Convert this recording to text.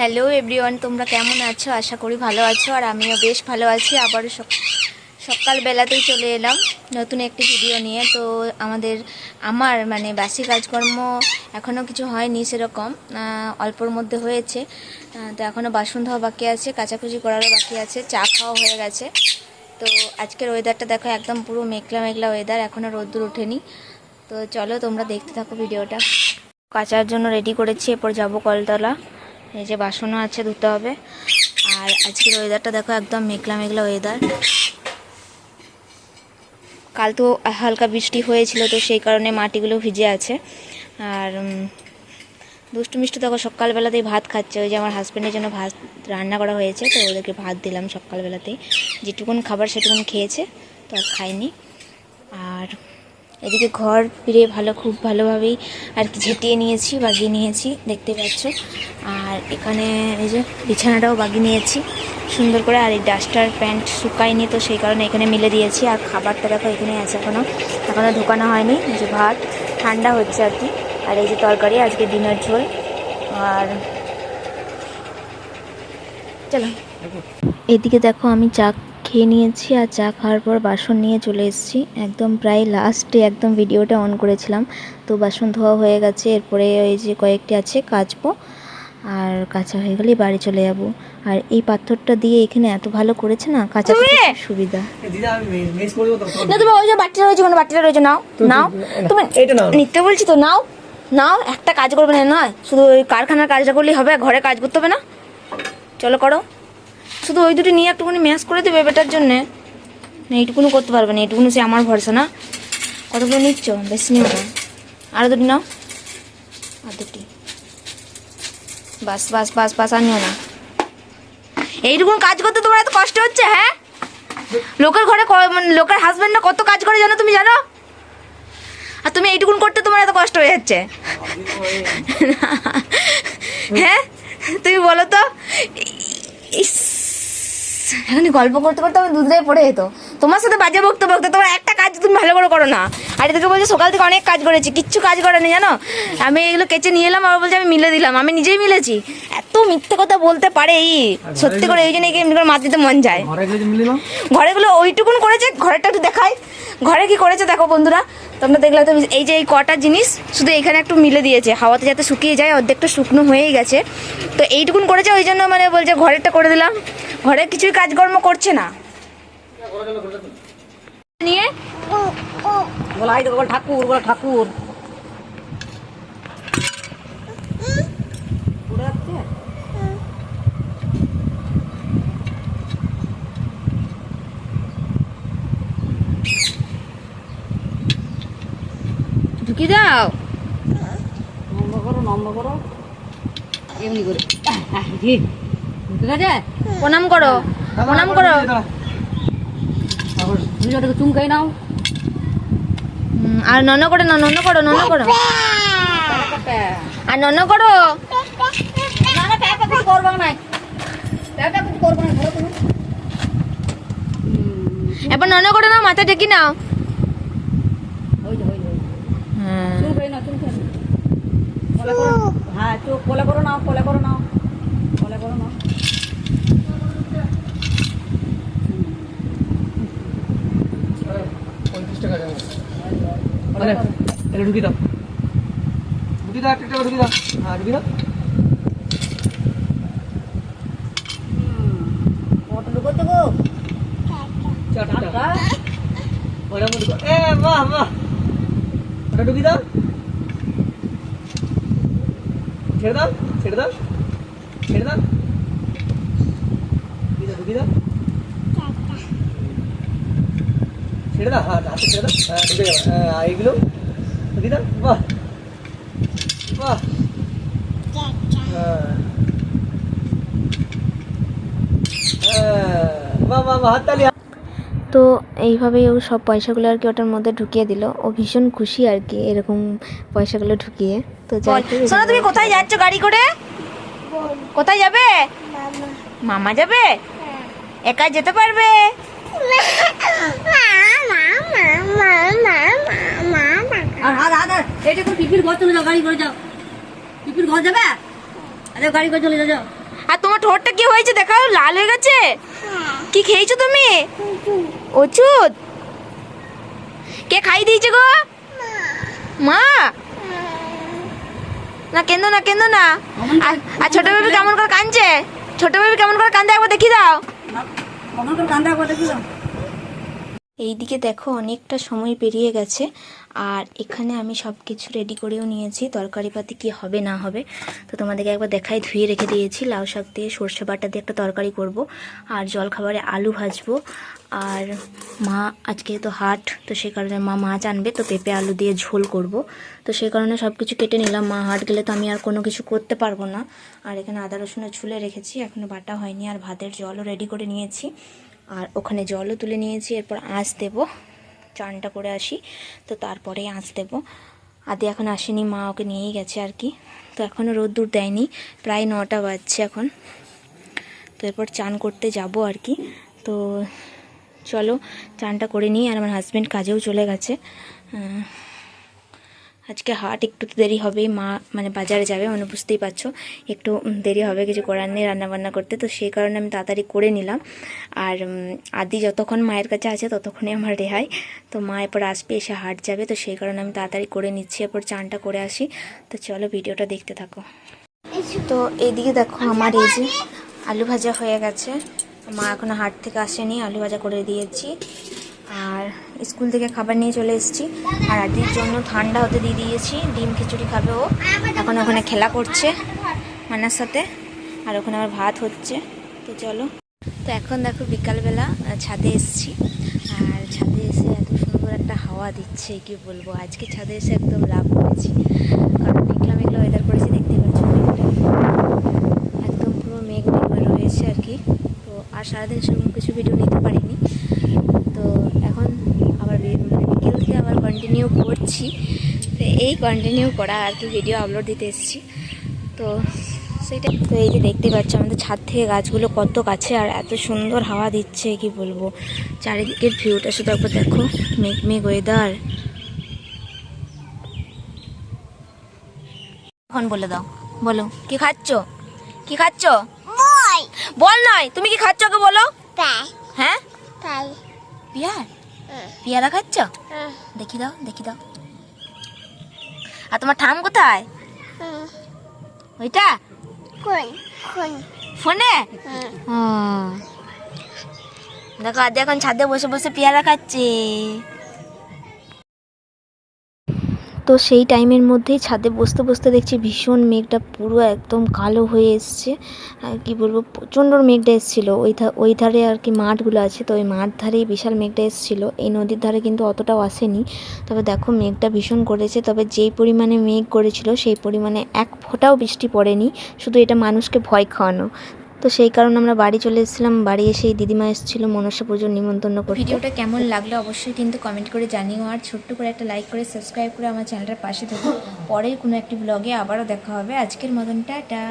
Hello everyone তোমরা কেমন আছো? আশা করি ভালো আছো, আর আমিও বেশ ভালো আছি। আবারও সক- সকালবেলাতেই চলে এলাম নতুন একটি ভিডিও নিয়ে। তো আমাদের, আমার মানে বাসি কাজকর্ম এখনও কিছু হয়নি সেরকম অল্পর মধ্যে হয়েছে। তো এখনও বাসন ধোয়া বাকি আছে, কাচাকুচি করারও বাকি আছে, চা খাওয়া হয়ে গেছে। তো আজকের ওয়েদারটা দেখো একদম পুরো মেঘলা মেঘলা ওয়েদার এখনও রোদ্দুর ওঠেনি। তো চলো তোমরা দেখতে থাকো ভিডিওটা কাচার জন্য রেডি করেছি, এরপর যাব কলতলা। এই যে বাসনও আছে ধুতে হবে। আর আজকের ওয়েদারটা দেখো একদম মেঘলা মেঘলা ওয়েদার কাল তো হালকা বৃষ্টি হয়েছিল তো সেই কারণে মাটিগুলো ভিজে আছে। আর দুষ্টু মিষ্টি দেখো সকালবেলাতেই ভাত খাচ্ছে। ওই যে আমার হাজব্যান্ডের জন্য ভাত রান্না করা হয়েছে, তো ওদেরকে ভাত দিলাম সকালবেলাতেই। যেটুকুন খাবার সেটুকুন খেয়েছে, তো আর খায়নি আর এদিকে ঘর ফিরে ভালো, খুব ভালোভাবেই আর কি ঝেঁটিয়ে নিয়েছি, বাগিয়ে নিয়েছি, দেখতে পাচ্ছ। আর এখানে এই যে বিছানাটাও বাগিয়ে নিয়েছি। সুন্দর করে আর এই ডাস্টার প্যান্ট শুকায়নি তো সেই কারণে এখানে মিলে দিয়েছি। আর খাবারটা দেখো এখানে আছে এখনও এখনও ঢোকানো হয়নি। যে ভাত, ঠান্ডা হচ্ছে আর কি। আর এই যে তরকারি, আজকে ডিনার ঝোল। আর চলো। এদিকে দেখো আমি চা খেয়ে নিয়েছি আর চা খাওয়ার পর বাসন নিয়ে চলে এসেছি। একদম প্রায় লাস্টে একদম ভিডিওটা অন করেছিলাম। তো বাসন ধোয়া হয়ে গেছে। এরপরে ওই যে কয়েকটি আছে, কাচবো। আর কাঁচা হয়ে গেলেই বাড়ি চলে যাব। আর এই পাথরটা দিয়ে এখানে এত ভালো করেছে না কাঁচা সুবিধা। দিদা আমি মেস করব তো না তুমি ওই যে বাটিটা রয়েছে কোনো বাটিটা রয়েছে নাও নাও। তুমি এটা নাও। নিতে বলছি তো নাও নাও একটা কাজ করবে না নয়। শুধু ওই কারখানার কাজটা করলেই হবে ঘরে কাজ করতে হবে না। চলো করো। শুধু ওই দুটো নিয়ে একটুখানি ম্যাশ করে দেবে বেটার জন্যে। না এইটুকুনি করতে পারবে না এইটুকুনি সে আমার ভরসা না। কতগুলো নিচ্ছ? বেশি নিও না। আরও দুটি নাও। আর দুটি। বাস বাস বাস বাস, আর নিও না। এইটুকুন কাজ করতে তোমার এত কষ্ট হচ্ছে হ্যাঁ? লোকের ঘরে মানে লোকের হাজবেন্ডরা কত কাজ করে জানো তুমি, জানো? আর তুমি এইটুকুন করতে তোমার এত কষ্ট হয়ে যাচ্ছে। হ্যাঁ? তুমি বলো তো? এখানে গল্প করতে করতে আমি দুধটাই পড়ে যেত। তোমার সাথে বাজে বকতে বকতে তোমার একটা কাজ তুমি ভালো করে করো না। আর এদিকে বলছে সকাল থেকে অনেক কাজ করেছি কিচ্ছু কাজ করেনি জানো? আমি এগুলো কেচে নিয়ে এলাম আর বলছে আমি মিলে দিলাম আমি নিজেই মিলেছি। এত মিথ্যে কথা বলতে পারে এই সত্যি করে এই জন্য এমনি করে মাছ দিতে মন যায়? ঘরে গেলে ঘরেগুলো ওইটুকুন করেছে ঘরেরটা একটু দেখাই। ঘরে কি করেছে দেখো বন্ধুরা তোমরা দেখলে তো এই যে এই কটা জিনিস শুধু এখানে একটু মিলে দিয়েছে হাওয়াতে যাতে শুকিয়ে যায় অর্ধেকটা শুকনো হয়েই গেছে। তো এইটুকুন করেছে ওই জন্য মানে বলছে ঘরেরটা করে দিলাম। ঘরে কিছুই কাজকর্ম করছে না। নিয়ে? বলা হয় ঠাকুর বল ঠাকুর। ঢুকি দাও নম্বর করো নম্বর করো। এমনি করে। ঠিক আছে প্রণাম করো প্রণাম করো। তুমি ওটাকে চুমকাই নাও। হুম, আর নন করো না নন করো নন করো। আর নন করো। না না প্যাপা কিছু করব না প্যাপা কিছু করব না ধরো তুমি। এবার নন করো না মাথা টেকি নাও। হ্যাঁ। নাও নাও। কোলে করো। হ্যাঁ চুপ কোলে করো নাও কোলে করো নাও কোলে করো নাও পঁয়ত্রিশ টাকা যাবে মানে এটা ঢুকি দাও। ঢুকি দাও একটা ঢুকি দাও। হ্যাঁ ঢুকি দাও। ওটা ঢুকি দাও। ছেড়ে দাও ছেড়ে দাও ছেড়ে দাও। ঢুকি দাও ঢুকি দাও ছেড়ে দাও হ্যাঁ হাতে ছেড়ে দাও। হ্যাঁ ঢুকে যাবে হ্যাঁ এইগুলো? দাও বাহ। বাহ। হ্যাঁ হ্যাঁ তো এইভাবেই ও সব পয়সাগুলো আর কি ওটার মধ্যে ঢুকিয়ে দিল। ও ভীষণ খুশি আর কি এরকম পয়সাগুলো ঢুকিয়ে। তো শোনো তুমি কোথায় যাচ্ছ গাড়ি করে? কোথায় যাবে? মামা। যাবে? একা যেতে পারবে? আর হাত হাত হাত। এটা কোন পিপির ঘর চলে যাও গাড়ি করে যাও। পিপির ঘর যাবে? আরে গাড়ি করে চলে যাও। যাও আর তোমার ঠোঁটটা কি হয়েছে দেখাও লাল হয়ে গেছে? কি খেয়েছো তুমি? ওষুধ? কে খাই দিয়েছে গো? মা। না কেন্দ না আর- ছোট বেবি কেমন করে কাঁদছে? ছোট বেবি কেমন করে কান্দে একবার দেখি দাও। কখন করে কান্দা করে দেখি এইদিকে দেখো অনেকটা সময় পেরিয়ে গেছে, আর এখানে আমি সব কিছু রেডি করেও নিয়েছি। তরকারি পাতি কি হবে, না হবে, তো তোমাদেরকে একবার দেখাই ধুয়ে রেখে দিয়েছি, লাউ শাক দিয়ে সর্ষে বাটা দিয়ে একটা তরকারি করব, আর জলখাবারে আলু ভাজবো। আর মা আজকে তো হাট, তো সেই কারণে মা মাছ আনবে, তো পেঁপে আলু দিয়ে ঝোল করব। তো সেই কারণে সব কিছু কেটে নিলাম। মা হাট গেলে তো আমি আর কোনো কিছু করতে পারব না। আর এখানে আদা রসুনের ছুলে রেখেছি এখনও বাটা হয়নি। আর ভাতের জলও রেডি করে নিয়েছি। আর ওখানে জলও তুলে নিয়েছি, এরপর আঁচ দেবো। চানটা করে আসি, তো তারপরে আঁচ দেবো। আদি এখন আসেনি, মা ওকে নিয়েই গেছে আর কি। তো এখনও রোদ্দুর দেয়নি, প্রায় নটা বাজছে এখন। তো এরপর চান করতে যাব আর কি। তো চলো, চানটা করে নিই, আর আমার হাজব্যান্ড কাজেও চলে গেছে। আজকে হাট একটু তো দেরি হবেই, মা মানে বাজারে যাবে মানে বুঝতেই পারছ। একটু দেরি হবে, কিছু করার নেই রান্নাবান্না করতে, তো সেই কারণে আমি তাড়াতাড়ি করে নিলাম। আর আদি যতক্ষণ মায়ের কাছে আছে ততক্ষণই আমার রেহাই। তো মা এরপর আসবে, এসে হাট যাবে, তো সেই কারণে আমি তাড়াতাড়ি করে নিচ্ছি, এরপর চানটা করে আসি। তো চলো ভিডিওটা দেখতে থাকো। তো এইদিকে দেখো আমার এই যে আলু ভাজা হয়ে গেছে। মা এখনও হাট থেকে আসেনি, আলু ভাজা করে দিয়েছি। আর স্কুল থেকে খাবার নিয়ে চলে এসেছি। আর আদির জন্য ঠান্ডা হতে দিয়ে দিয়েছি। ডিম খিচুড়ি খাবে ও। এখন ওখানে খেলা করছে মানার সাথে। আর ওখানে আবার ভাত হচ্ছে। তো চলো। তো এখন দেখো বিকালবেলা ছাদে এসেছি। আর ছাদে এসে এত সুন্দর একটা হাওয়া দিচ্ছে, কি বলব? আজকে ছাদে এসে একদম লাভ করেছি। কারণ মেঘলা মেঘলা ওয়েদার করেছি, দেখতে পাচ্ছ একদম পুরো মেঘ মেঘ রয়েছে আর কি। তো আর সারাদিন সেরকম কিছু ভিডিও নিতে পারিনি তো এখন আবার বি- মানে বিকেল থেকে আবার কন্টিনিউ করছি। তো এই কন্টিনিউ করা আর কি ভিডিও আপলোড দিতে এসেছি। তো সেটা তো এই যে দেখতে পাচ্ছ আমাদের ছাদ থেকে গাছগুলো কত কাছে আর এত সুন্দর হাওয়া দিচ্ছে কি বলব? চারিদিকের ভিউটা শুধু একবার দেখো মেঘ মেঘ ওয়েদার এখন বলে দাও বলো কি খাচ্ছ? কি খাচ্ছ? বল নয় তুমি কি খাচ্ছ ওকে বলো। হ্যাঁ? পিয়ার? পিয়ারা খাচ্ছ? দেখি দাও দেখি দাও। আর তোমার ঠাম কোথায়? ওইটা? ফোনে। দেখো আজ এখন ছাদে বসে বসে পেয়ারা খাচ্ছে। তো সেই টাইমের মধ্যেই ছাদে বসতে বসতে দেখছি ভীষণ মেঘটা পুরো একদম কালো হয়ে এসছে। আর কি বলব, প্রচণ্ড মেঘটা এসেছিল। ওই ওই ধারে আর কি মাঠগুলো আছে, তো ওই মাঠ ধারেই বিশাল মেঘটা এসেছিল। এই নদীর ধারে কিন্তু অতটাও আসেনি। তবে দেখো মেঘটা ভীষণ করেছে। তবে যেই পরিমাণে মেঘ করেছিল, সেই পরিমাণে এক ফোঁটাও বৃষ্টি পড়েনি। শুধু এটা মানুষকে ভয় খাওয়ানো। তো সেই কারণে আমরা বাড়ি চলে এসেছিলাম। বাড়ি এসে দিদিমা এসেছিল মনসা পুজোর নিমন্ত্রণ করে ভিডিওটা কেমন লাগল অবশ্যই কিন্তু কমেন্ট করে জানিও। আর ছোট্ট করে একটা লাইক করে সাবস্ক্রাইব করে আমার চ্যানেলটার পাশে থাকুন পরের কোনো একটি ব্লগে আবারও দেখা হবে। আজকের মতন, টাটা।